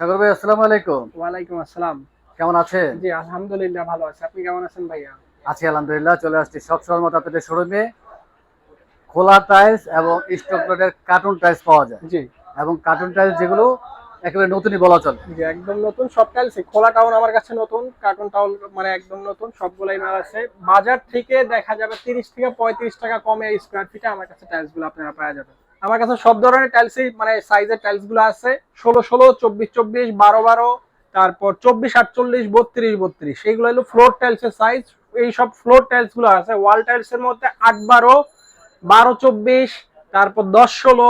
সাগর ভাই আসসালামু আলাইকুম। ওয়ালাইকুম আসসালাম। কেমন আছেন? জি আলহামদুলিল্লাহ ভালো আছি। আপনি কেমন আছেন ভাইয়া? আছি আলহামদুলিল্লাহ চলে আসছি সব সময় মতো আপনাদের শোরুমে। খোলা টাইলস এবং স্টক প্লেটের কার্টুন টাইলস পাওয়া যায়। জি। এবং কার্টুন টাইলস যেগুলো একেবারে নতুনই বলা চলে। জি একদম নতুন সব টাইলস খোলা টাউন আমার কাছে নতুন কার্টুন টাউন মানে একদম নতুন সবগুলাই মাল আছে। বাজার থেকে দেখা যাবে তিরিশ থেকে পঁয়ত্রিশ টাকা কমে স্কোয়ার ফিটে আমার কাছে টাইলসগুলো আপনারা পাওয়া যাবে। আমার কাছে সব ধরনের টাইলসই মানে সাইজের টাইলসগুলো আছে। ষোলো ষোলো চব্বিশ চব্বিশ বারো বারো তারপর চব্বিশ আটচল্লিশ বত্রিশ বত্রিশ। সেইগুলো হলো ফ্লোর টাইলস এর সাইজ এই সব ফ্লোর টাইলসগুলো আছে। ওয়াল টাইলস এর মধ্যে আট বারো বারো চব্বিশ তারপর দশ ষোলো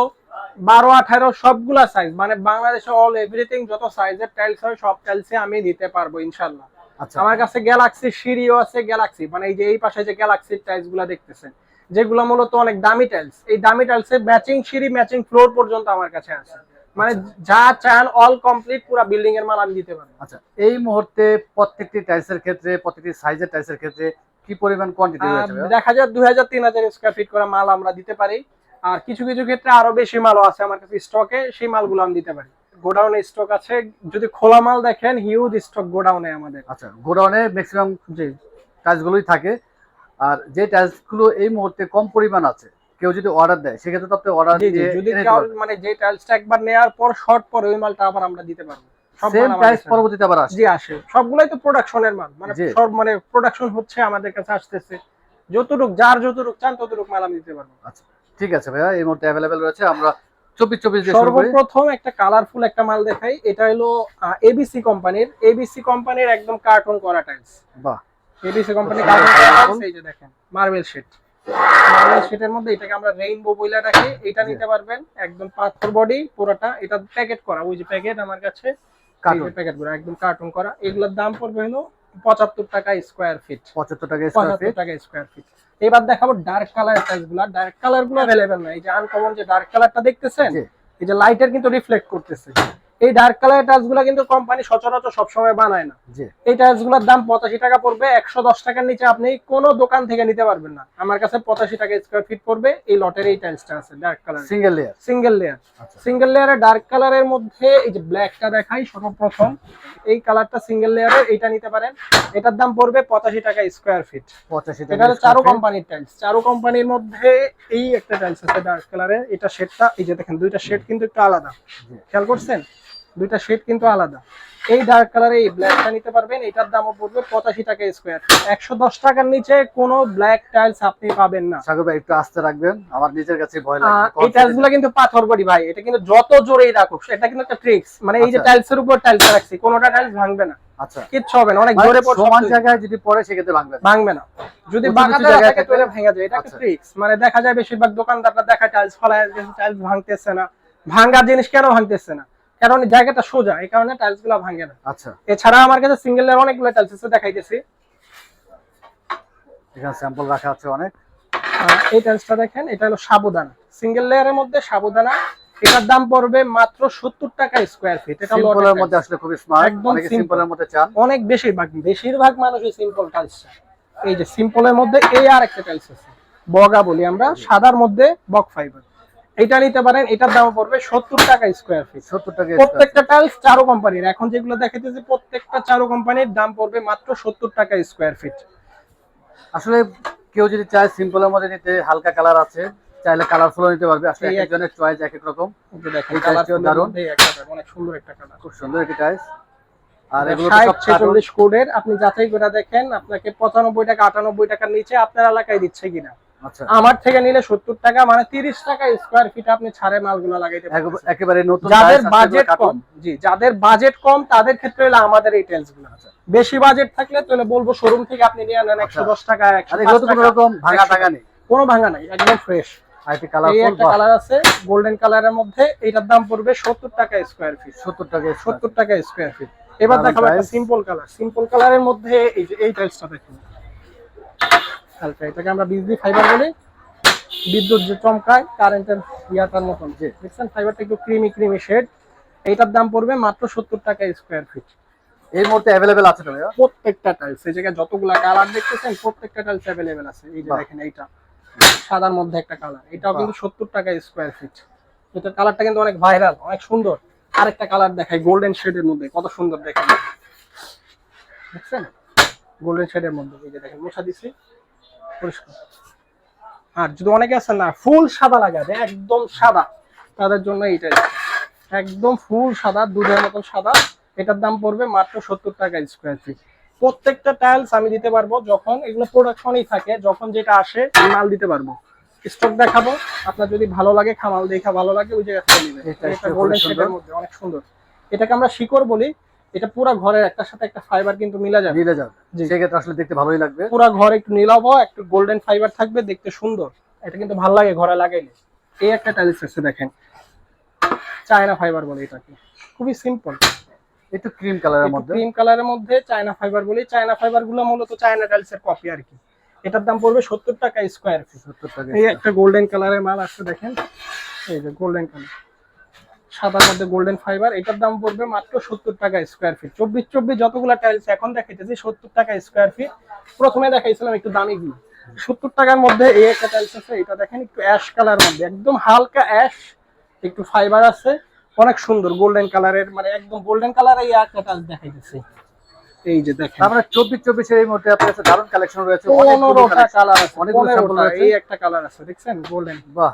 বারো আঠারো সবগুলা সাইজ মানে বাংলাদেশে অল এভরিথিং যত সাইজের টাইলস হয় সব টাইলসে আমি দিতে পারব ইনশাল্লাহ আচ্ছা। আমার কাছে গ্যালাক্সি সিঁড়িও আছে গ্যালাক্সি মানে এই যে এই পাশে যে গ্যালাক্সির টাইলসগুলা দেখতেছেন। যেগুলো মূলত অনেক দামি টাইলস এই দামি টাইলসে ম্যাচিং সিঁড়ি ম্যাচিং ফ্লোর পর্যন্ত আমার কাছে আছে। মানে যা চান অল কমপ্লিট পুরো বিল্ডিং এর মাল আমি দিতে পারব। আচ্ছা এই মুহূর্তে প্রত্যেকটি টাইলসের ক্ষেত্রে প্রত্যেকটি সাইজের টাইলসের ক্ষেত্রে কি পরিমাণ কোয়ান্টিটি রয়েছে দেখা যায় দুই হাজার তিন হাজার স্কোয়ার ফিট করে মাল আমরা দিতে পারি। আর কিছু কিছু ক্ষেত্রে আরও বেশি মালও আছে আমার কাছে স্টকে সেই মালগুলো আমি দিতে পারি। গোডাউনে স্টক আছে। যদি খোলা মাল দেখেন হিউজ স্টক গোডাউনে আমাদের। আচ্ছা গোডাউনে ম্যাক্সিমাম জি। টাইলসগুলোই থাকে। আর যে টাইলসগুলো এই মুহূর্তে কম পরিমাণ আছে কেউ যদি অর্ডার দেয় সেক্ষেত্রে তো আপনি অর্ডার দিয়ে যদি মানে যে টাইলসটা একবার নেওয়ার পর শর্ট পর ওই মালটা আবার আমরা দিতে পারব। সব সেম টাইলস পরবর্তীতে আবার আসে জি আসে। সবগুলাই তো প্রোডাকশনের মাল। মানে সব মানে প্রোডাকশন হচ্ছে আমাদের কাছে আসতেছে। যতটুক যার যতটুক চান ততটুক মাল আমি দিতে পারব। আচ্ছা ঠিক আছে ভাইয়া এই মুহূর্তে অ্যাভেলেবেল রয়েছে। আমরা চব্বিশ চব্বিশ সর্বপ্রথম একটা কালারফুল একটা মাল দেখাই। এটা হলো এবিসি কোম্পানির এবিসি কোম্পানির একদম কার্টুন করা টাইলস বাহ। এবিসি কোম্পানি করা এই যে দেখেন মার্বেল শিট মার্বেল শিটের মধ্যে এটাকে আমরা রেইনবো বইলা রাখি এটা নিতে পারবেন একদম পাথর বডি পুরোটা এটা প্যাকেট করা ওই যে প্যাকেট আমার কাছে কার্টুন প্যাকেটগুলো একদম কার্টুন করা। এগুলোর দাম পড়বে হলো পঁচাত্তর টাকা স্কোয়ার ফিট পঁচাত্তর টাকা স্কোয়ার পঁচাত্তর ফিট টাকা স্কোয়ার ফিট এবার দেখাবো ডার্ক কালার টাইলসগুলা। ডার্ক কালারগুলো অ্যাভেলেবেল না এই যে আনকমন যে ডার্ক কালারটা দেখতেছেন। এই যে লাইটের কিন্তু রিফ্লেক্ট করতেছে। এই ডার্ক কালার টাইলসগুলা কিন্তু কোম্পানি সচরাচর সবসময় বানায় না। এই টাইলসগুলোর দাম পঁচাশি টাকা পড়বে একশো দশ টাকার নিচে আপনি কোনো দোকান থেকে নিতে পারবেন না। আমার কাছে পঁচাশি টাকা স্কোয়ার ফিট পড়বে এই লটের এই টাইলসটা আছে dark colour single layer single layer single লেয়ারে ডার্ক কালারের মধ্যে এই যে ব্ল্যাকটা দেখাই সর্বপ্রথম এই কালারটা সিঙ্গেল লেয়ারের এইটা নিতে পারেন। এটার দাম পড়বে পঁচাশি টাকা স্কোয়ার ফিট পঁচাশি এটা টাকা চারু কোম্পানির টাইলস চারো কোম্পানির মধ্যে এই একটা টাইলস আছে ডার্ক কালারের এটা শেডটা এই যে দেখেন দুইটা শেড কিন্তু একটু আলাদা। খেয়াল করছেন? দুইটা শেড কিন্তু আলাদা। এই ডার্ক কালারে এই ব্ল্যাকটা নিতে পারবেন এটার দামও পড়বে পঁচাশি টাকা স্কোয়ার একশো দশ টাকার নিচে কোনো ব্ল্যাক টাইলস আপনি পাবেন না। সাগর ভাই একটু আস্তে রাখবেন আমার নিজের কাছে ভয় লাগে এই টাইলসগুলো কিন্তু পাথর বডি ভাই এটা কিন্তু যত জোরেই রাখুক এটা কিন্তু একটা ট্রিক্স মানে এই যে আচ্ছা। টাইলস এর উপর টাইলস রাখছি কোনোটা টাইলস ভাঙবে না। আচ্ছা। কিচ্ছু হবে না অনেক মানে জোরে পড়ে সমান জায়গায় যদি পড়ে সেক্ষেত্রে ভাঙবে না। ভাঙবে না। যদি বাঁকা জায়গায় থাকে তাহলে ভেঙে যায়। এটা একটা আচ্ছা। ট্রিক্স মানে দেখা যায় বেশিরভাগ দোকানদাররা দেখা টাইলস ফলায় টাইলস ভাঙতেছে না। ভাঙার জিনিস কেন ভাঙতেছে না? কারণ জায়গাটা সোজা এই কারণে টাইলসগুলো ভাঙে না। আচ্ছা। এছাড়া আমার কাছে সিঙ্গেল লেয়ার অনেকগুলো টাইলস আছে দেখাইতেছি। এখানে স্যাম্পল রাখা আছে অনেক। এই টাইলসটা দেখেন এটা হলো সাবুদানা। সিঙ্গেল লেয়ারের মধ্যে সাবুদানা এটার দাম পড়বে মাত্র সত্তর টাকা স্কোয়ার ফিট এটা সিম্পলের মধ্যে আসলে খুব স্মার্ট একদম সিম্পলের মধ্যে চান। অনেক বেশি বেশিরভাগ বেশিরভাগ মানুষই সিম্পল টাইলস এই যে সিম্পলের মধ্যে এই আর একটা টাইলস আছে। বগা বলি আমরা সাদার মধ্যে বক ফাইবার এটা নিতে পারেন এটার দাম পড়বে সত্তর টাকা স্কোয়ার ফিট সত্তর টাকা প্রত্যেকটা টাইলস চারো কোম্পানির এখন যেগুলো দেখাইতেছি প্রত্যেকটা চারো কোম্পানির দাম পড়বে মাত্র সত্তর টাকা স্কোয়ার ফিট আসলে কেউ যদি চায় সিম্পলের মধ্যে নিতে হালকা কালার আছে চাইলে কালারফুল নিতে পারবে। আসলে এক এক- একজনের চয়েস এক এক রকম। কালার অনেক সুন্দর একটা কালার খুব সুন্দর একটি টাইলস আর এগুলো সব কার্টুন ছেচল্লিশ কোডের আপনি যাচাই করে দেখেন আপনাকে পঁচানব্বই টাকা আটানব্বই টাকার নিচে আপনার এলাকায় দিচ্ছে কিনা। আমার থেকে নিলে সত্তর টাকা মানে তিরিশ টাকা স্কোয়ার ফিট আপনি ছাড়ে মালগুলো লাগাইতে একেবারে- নতুন যাদের বাজেট কম জি যাদের বাজেট কম তাদের ক্ষেত্রে হলো আমাদের এই টাইলসগুলো আচ্ছা। বেশি বাজেট থাকলে তাহলে বলব শোরুম থেকে আপনি নিয়ে নেন একশো দশ টাকা কোনো রকম ভাঙা টাকা নেই। কোনো ভাঙা নাই একদম ফ্রেশ কালার আছে গোল্ডেন কালারের মধ্যে এটার দাম পড়বে সত্তর টাকা স্কোয়ার ফিট সত্তর টাকা সত্তর টাকা স্কোয়ার ফিট এবার দেখাবো একটা। সিম্পল কালার সিম্পল কালারের মধ্যে এই যে এই টাইলসটা দেখুন। হালকা এটাকে আমরা বিজলি ফাইবার বলি। বিদ্যুৎ যে চমকায় কারেন্টের ইয়াটার মতন। জি। দেখছেন ফাইবারটা একটু ক্রিমি ক্রিমি শেড এইটার দাম পড়বে মাত্র সত্তর টাকা স্কোয়ার ফিট এই মুহূর্তে অ্যাভেলেবেল আছে তো প্রত্যেকটা টাইলস এই জায়গায় যতগুলা কালার দেখতেছেন প্রত্যেকটা টাইলস অ্যাভেলেবেল আছে। এই যে দেখেন এইটা। সাদার মধ্যে একটা কালার এটাও কিন্তু সত্তর টাকা স্কোয়ার ফিট এটার কালারটা কিন্তু অনেক ভাইরাল অনেক সুন্দর। আরেকটা কালার দেখাই গোল্ডেন শেডের মধ্যে। কত সুন্দর দেখেন। দেখছেন? গোল্ডেন শেডের মধ্যে। এই যে দেখেন মশা দিছি। পরিষ্কার। আর যদি অনেকে আছে না ফুল সাদা লাগাবে একদম সাদা তাদের জন্য এইটা একদম ফুল সাদা দুধের মতন সাদা এটার দাম পড়বে মাত্র সত্তর টাকা স্কোয়ার ফিট প্রত্যেকটা টাইলস আমি দিতে পারব যখন এগুলো প্রোডাকশনই থাকে যখন যেটা আসে মাল দিতে পারব। স্টক দেখাবো আপনার যদি ভালো লাগে খামাল দেখা ভালো লাগে ওই জায়গা থেকে নেবেন এটা এটা গোল্ডেন শেডের মধ্যে অনেক সুন্দর। এটাকে আমরা শিকড় বলি এটা পুরো ঘরের একটার সাথে একটা ফাইবার কিন্তু মিলা যাবে। নিলে যাবে। জি। সেক্ষেত্রে আসলে দেখতে ভালোই লাগবে। পুরো ঘর একটু নীলাভ একটু গোল্ডেন ফাইবার থাকবে দেখতে সুন্দর। এটা কিন্তু ভালো লাগে ঘরে লাগাইলে। এই একটা টাইলস আছে দেখেন। চায়না ফাইবার বলে এটাকে। খুবই সিম্পল একটু ক্রিম কালারের মধ্যে। ক্রিম কালারের মধ্যে চায়না ফাইবার বলি। চায়না ফাইবারগুলো মূলত চায়না টাইলস এর কপি আর কি। এটার দাম পড়বে সত্তর টাকা স্কোয়ার ফিট সত্তর টাকা এই একটা গোল্ডেন কালারের মাল আছে দেখেন। এই যে গোল্ডেন কালার সাদার মধ্যে গোল্ডেন ফাইবার এটার দাম পড়বে মাত্র সত্তর টাকা স্কোয়ার ফিট চব্বিশ চব্বিশ যতগুলো টাইলস এখন দেখাইতেছি সত্তর টাকা স্কোয়ার ফিট প্রথমে দেখাইছিলাম একটু দামি গুলো সত্তর টাকার মধ্যে এই একটা টাইলস আছে এটা দেখেন একটু অ্যাশ কালার মধ্যে একদম হালকা অ্যাশ একটু ফাইবার আছে অনেক সুন্দর গোল্ডেন কালারের মানে একদম গোল্ডেন কালার এই একটা টাইলস দেখাইতেছি। এই যে দেখেন তারপরে চব্বিশ চব্বিশের এই মুহূর্তে আপনার কাছে দারুণ কালেকশন রয়েছে কালার আছে। এই একটা কালার আছে দেখছেন? গোল্ডেন বাহ।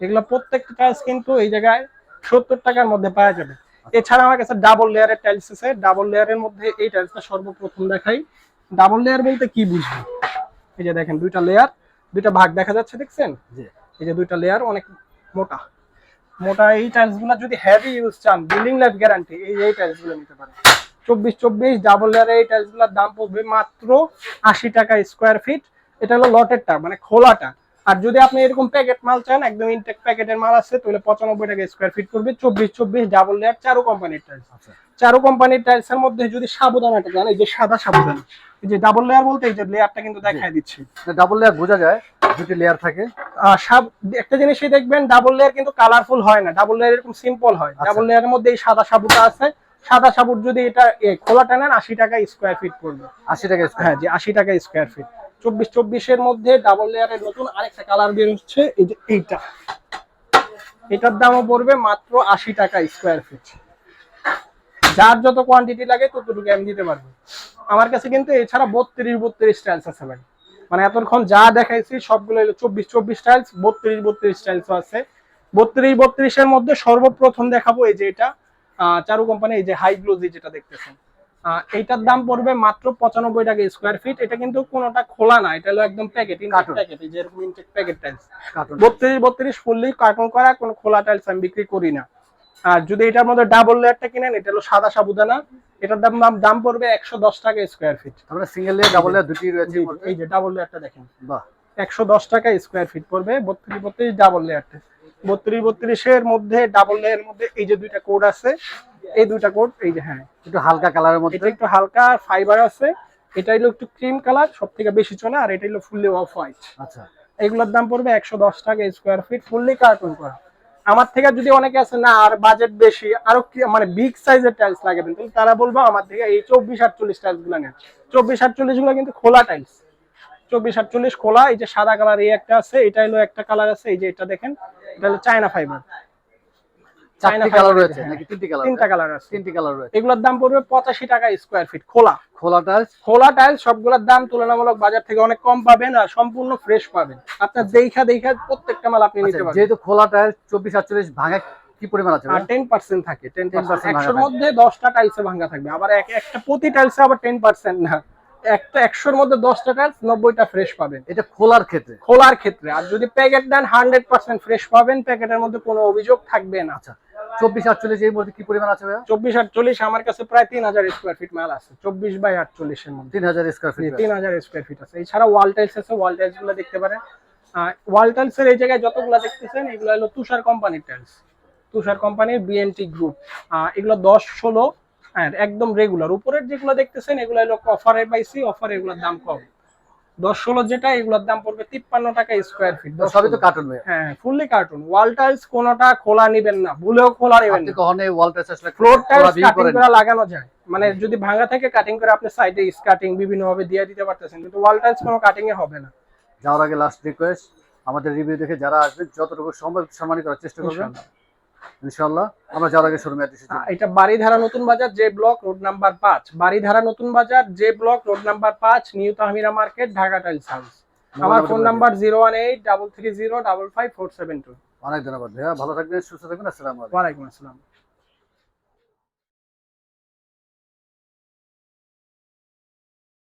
এগুলো প্রত্যেকটা টাইলস কিন্তু এই জায়গায় সত্তর টাকার মধ্যে পাওয়া যাবে। এছাড়া আমার কাছে ডাবল লেয়ারের টাইলস আছে। ডাবল লেয়ারের মধ্যে এই টাইলসটা সর্বপ্রথম দেখাই। ডাবল লেয়ার বলতে কি বুঝব? এই যে দেখেন দুইটা লেয়ার দুইটা ভাগ দেখা যাচ্ছে দেখছেন? জি। এই যে দুইটা লেয়ার অনেক মোটা। মোটা এই টাইলসগুলো যদি হেভি ইউজ চান বিল্ডিং লাইফ গ্যারান্টি এই এই টাইলসগুলো নিতে পারেন। চব্বিশ চব্বিশ ডাবল লেয়ারের এই টাইলসগুলোর দাম পড়বে মাত্র আশি টাকা স্কোয়ার ফিট এটা হলো লটেরটা মানে খোলাটা। আর যদি আপনি এরকম প্যাকেট মাল চান একদম ইনটেক প্যাকেটের মাল আছে তাহলে পঁচানব্বই টাকা স্কোয়ার ফিট করবে চব্বিশ চব্বিশ ডাবল লেয়ার চারো কোম্পানির টাইলস চারো কোম্পানির টাইলস এর মধ্যে যদি সাবধানটা জান এই যে সাদা সাবধান এই যে ডাবল লেয়ার বলতে এই যে লেয়ারটা কিন্তু দেখাই দিচ্ছি। ডাবল লেয়ার বোঝা যায় দুটি লেয়ার থাকে। সাব- একটা জিনিসই দেখবেন ডাবল লেয়ার কিন্তু কালারফুল হয় না ডাবল লেয়ার এরকম সিম্পল হয়। আচ্ছা। ডাবল লেয়ারের মধ্যে এই সাদা সাবুটা আছে সাদা সাবুর যদি এটা খোলাটা নেন আশি টাকা স্কোয়ার ফিট পড়বে। আশি টাকা। হ্যাঁ যে আশি টাকা স্কোয়ার ফিট চব্বিশ চব্বিশের মধ্যে ডাবল লেয়ারের নতুন আরেকটা কালার বের হচ্ছে, এই যে এইটা। এটার দামও পড়বে মাত্র আশি টাকা স্কোয়ার ফিট যার যত কোয়ান্টিটি লাগে ততটুকু আমি দিতে পারব। আমার কাছে কিন্তু এছাড়া বত্রিশ বত্রিশ টাইলস আছে ভাই। মানে এতক্ষণ যা দেখাইছি সবগুলো হলো চব্বিশ চব্বিশ টাইলস বত্রিশ বত্রিশ টাইলস আছে। বত্রিশ বত্রিশের মধ্যে সর্বপ্রথম দেখাবো এই যে এটা চারু কোম্পানি এই যে হাই গ্লোজি যেটা দেখতেছেন। এইটার দাম পড়বে মাত্র পঁচানব্বই টাকা স্কোয়ার ফিট এটা কিন্তু কোনোটা খোলা না এটা হলো একদম প্যাকেট। প্যাকেট এই ইনটেক প্যাকেট টাইলস বত্রিশ বত্রিশ ফুললি কার্টুন করা কোনো খোলা টাইলস আমি বিক্রি করি না। আর যদি এটার মধ্যে ডাবল লেয়ারটা কিনেন এটা হলো সাদা সাবুদানা। এটার দাম দাম দাম পড়বে একশো দশ টাকা স্কোয়ার ফিট তারপরে সিঙ্গেল লেয়ার ডাবল লেয়ার দুটি রয়েছে এই যে ডাবল লেয়ারটা দেখেন। বাহ। একশো দশ টাকা স্কোয়ার ফিট পড়বে বত্রিশ বত্রিশ ডাবল লেয়ারটা বত্রিশ বত্রিশের মধ্যে ডাবল লেয়ারের মধ্যে এই যে দুইটা কোড আছে এই দুইটা কোট এই যে হ্যাঁ একটু হালকা কালারের মধ্যে। একটু হালকা ফাইবার আছে। এটা হলো একটু ক্রিম কালার সব থেকে বেশি চলে আর এটা হলো ফুললি অফ হোয়াইট আচ্ছা। এগুলোর দাম পড়বে একশো দশ টাকা স্কোয়ার ফিট ফুললি কার্টুন করা। আমার থেকে যদি অনেকে আছে না আর বাজেট বেশি আরও কি মানে বিগ সাইজের টাইলস লাগাবেন তাহলে তারা বলব আমার থেকে এই চব্বিশ আটচল্লিশ টাইলসগুলো নেন। চব্বিশ আটচল্লিশগুলো কিন্তু খোলা টাইলস চব্বিশ আটচল্লিশ খোলা এই যে সাদা কালার এই একটা আছে এটা হলো একটা কালার আছে এই যে এটা দেখেন এটা হলো চায়না ফাইবার চারটি কালার fiber রয়েছে। নাকি তিনটি কালার তিনটা কালার আছে। তিনটি কালার রয়েছে। এগুলোর দাম পড়বে পঁচাশি টাকা স্কোয়ার ফিট খোলা। খোলা টাইলস খোলা টাইলস সবগুলোর দাম তুলনামূলক বাজার থেকে অনেক কম পাবেন আর সম্পূর্ণ ফ্রেশ পাবেন। আপনার দেখা দেখা প্রত্যেকটা মাল আপনি নিতে আচ্ছা, পারবেন। যেহেতু খোলা টাইলস চব্বিশ আটচল্লিশ ভাঙা কি পরিমাণ আছে? আর টেন পার্সেন্ট থাকে 10% পার্সেন্ট ভাঙা মধ্যে দশটা টাইলসে ভাঙা থাকবে। আবার এক একটা প্রতি টাইলসে আবার টেন পার্সেন্ট না। একটা একশোর মধ্যে দশটা টাইলস নব্বইটা ফ্রেশ পাবেন। এটা খোলার ক্ষেত্রে? খোলার ক্ষেত্রে। আর যদি প্যাকেট দেন হান্ড্রেড পার্সেন্ট ফ্রেশ পাবেন প্যাকেটের মধ্যে কোনো অভিযোগ থাকবে না। আচ্ছা চব্বিশ আটচল্লিশ এই মধ্যে কি পরিমাণ আছে চব্বিশ আটচল্লিশ আমার কাছে প্রায় তিন হাজার স্কোয়ার ফিট মাল আছে। চব্বিশ বাই মধ্যে। তিন হাজার স্কোয়ার ফিট তিন হাজার স্কোয়ার ফিট আছে। এছাড়া ওয়াল টাইলস আছে ওয়াল টাইলসগুলো দেখতে পারেন। ওয়াল টাইলস এর এই জায়গায় যতগুলো দেখতেছেন এগুলো হলো তুষার কোম্পানির টাইলস তুষার কোম্পানির বিএনটি গ্রুপ এগুলো দশ ষোলো একদম রেগুলার উপরের যেগুলো দেখতেছেন এগুলো হলো অফারে পাইছি অফার এগুলোর দাম কম। দশ ষোলো যেটা এগুলোর দাম পড়বে তিপ্পান্ন টাকা স্কোয়ার ফিট সবই তো কার্টুন হ্যাঁ ফুললি কার্টুন ওয়াল টাইলস কোনোটা খোলা নিবেন না ভুলেও খোলা নেবেন কখনো wall tiles floor tiles cutting করে লাগানো যায়। মানে যদি ভাঙা থাকে কাটিং করে আপনি সাইডে স্কাটিং বিভিন্ন ভাবে দিয়ে দিতে পারতেছেন কিন্তু ওয়াল টাইলস কোনো কাটিং এ হবে না। যাওয়ার আগে লাস্ট রিকোয়েস্ট আমাদের রিভিউ দেখে যারা আসবে যতটুকু সম্ভব সম্মানিত করার চেষ্টা করবেন। ইনশাআল্লাহ। আমরা যাওয়ার আগে শোরুমে অ্যাড্রেস এটা বাড়িধারা নতুন বাজার জে ব্লক রোড নাম্বার পাঁচ। Baridhara Notun Bazar block road number পাঁচ new Tahmira market Dhaka tiles house আমার phone number zero one eight double three zero double five four seven two অনেক ধন্যবাদ ভাইয়া ভালো থাকবেন সুস্থ থাকবেন আসসালামু আলাইকুম। ওয়ালাইকুম আসসালাম।